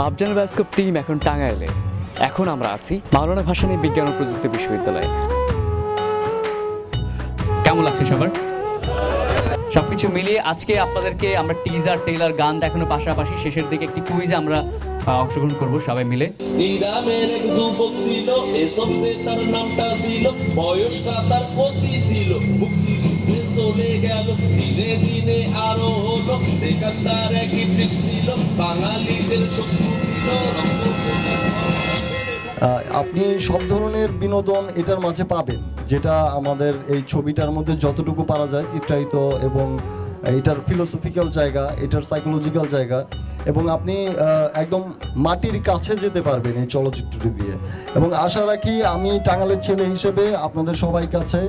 বাবজান bioscope team এখন টাঙ্গাইলে। এখন আমরা আছি মাওলানা ভাসানী বিজ্ঞান ও প্রযুক্তি বিশ্ববিদ্যালয়ে। কেমন লাগছে সবার? সবকিছু মিলিয়ে আজকে আপনাদেরকে আমরা টিজার টেইলার গান দেখানোর পাশাপাশি শেষের দিকে একটি কুইজে আমরা অংশগ্রহণ করব সবাই মিলে। আরও আপনি সব ধরনের বিনোদন এটার মাঝে পাবেন, যেটা আমাদের এই ছবিটার মধ্যে যতটুকু পারা যায়, চিত্রায়িত এবং এটার ফিলোসফিক্যাল জায়গা, এটার সাইকোলজিক্যাল জায়গা, এবং আপনি একদম মাটির কাছে যেতে পারবেন এই চলচ্চিত্রটি দিয়ে। এবং আশা রাখি আমি টাঙ্গালের ছেলে হিসেবে আপনাদের সবাই কাছে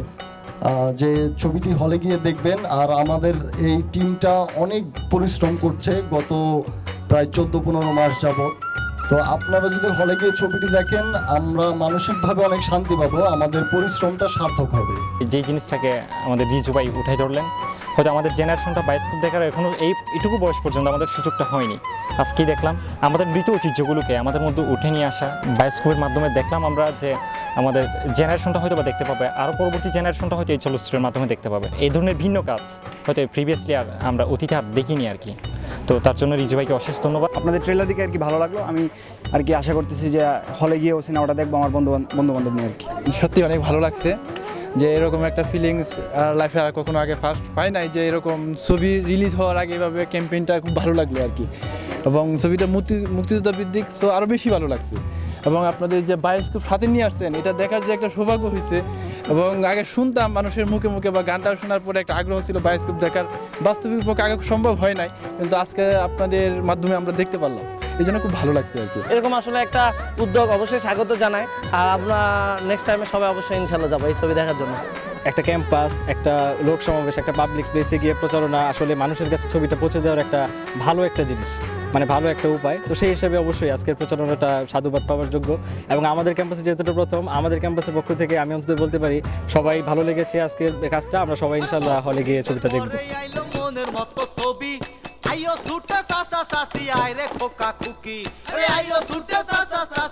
যে ছবিটি হলে গিয়ে দেখবেন, আর আমাদের এই টিমটা অনেক পরিশ্রম করছে গত প্রায় চোদ্দ পনেরো মাস যাবত তো আপনারা যদি হলে গিয়ে ছবিটি দেখেন, আমরা মানসিকভাবে অনেক শান্তি পাবো, আমাদের পরিশ্রমটা সার্থক হবে। যে জিনিসটাকে আমাদের রিজু ভাই উঠে ধরলেন হয়তো আমাদের জেনারেশনটা বায়োস্কোপ দেখার এখনও এই এটুকু বয়স পর্যন্ত আমাদের সুযোগটা হয়নি। আজকেই দেখলাম আমাদের মৃত ঐতিহ্যগুলোকে আমাদের মধ্যে উঠে নিয়ে আসা বায়োস্কোপের মাধ্যমে দেখলাম আমরা যে আমাদের জেনারেশনটা হয়তো বা দেখতে পাবে আরও পরবর্তী জেনারেশনটা হয়তো এই চলচ্চিত্রের মাধ্যমে দেখতে পাবে। এই ধরনের ভিন্ন কাজ হয়তো প্রিভিয়াসলি আর আমরা অতীতে আর দেখিনি আর কি। তো তার জন্য রিজু ভাইকে অশেষ ধন্যবাদ। আপনাদের ট্রেলার দিকে আর কি ভালো লাগল? আমি আর কি আশা করতেছি যে হলে গিয়েও সিনেমাটা দেখব আমার বন্ধু বন্ধু বান্ধব নিয়ে আর কি। সত্যি অনেক ভালো লাগছে। যে এরকম একটা ফিলিংস আর লাইফে আর কখনো আগে ফার্স্ট পাই নাই, যে এরকম ছবি রিলিজ হওয়ার আগে এভাবে ক্যাম্পেইনটা খুব ভালো লাগল আর কি। এবং ছবিটা মুক্তি, মুক্তিযোদ্ধা ভিত্তিক সো আরও বেশি ভালো লাগছে। এবং আপনাদের যে বায়োস্কোপ সাথে নিয়ে আসছেন, এটা দেখার যে একটা সৌভাগ্য হয়েছে। এবং আগে শুনতাম মানুষের মুখে মুখে বা গানটা শোনার পরে একটা আগ্রহ ছিল বায়োস্কোপ দেখার। বাস্তবিক পক্ষে আগে সম্ভব হয় নাই, কিন্তু আজকে আপনাদের মাধ্যমে আমরা দেখতে পারলাম। এই জন্য খুব ভালো লাগছে আর কি। এরকম আসলে একটা উদ্যোগ অবশ্যই স্বাগত জানাই। আর আমরা নেক্সট টাইমে সবাই অবশ্যই ইনশাল্লাহ যাব এই ছবি দেখার জন্য। একটা ক্যাম্পাস একটা লোক সমাবেশ একটা পাবলিক প্লেসে গিয়ে প্রচারণা আসলে মানুষের কাছে ছবিটা পৌঁছে দেওয়ার একটা ভালো একটা জিনিস মানে ভালো একটা উপায়। তো সেই হিসাবে অবশ্যই আজকের প্রচারণাটা সাধুবাদ পাওয়ার যোগ্য। এবং আমাদের ক্যাম্পাসে যেহেতু প্রথম আমাদের ক্যাম্পাসের পক্ষ থেকে আমি অন্তত বলতে পারি সবাই ভালো লেগেছে আজকের কাজটা। আমরা সবাই ইনশাল্লাহ হলে গিয়ে ছবিটা দেখব। আইও ছুটে সাসা সাসি আইরে খোকা খুকি। আরে আইও ছুটে সাসা সাসি।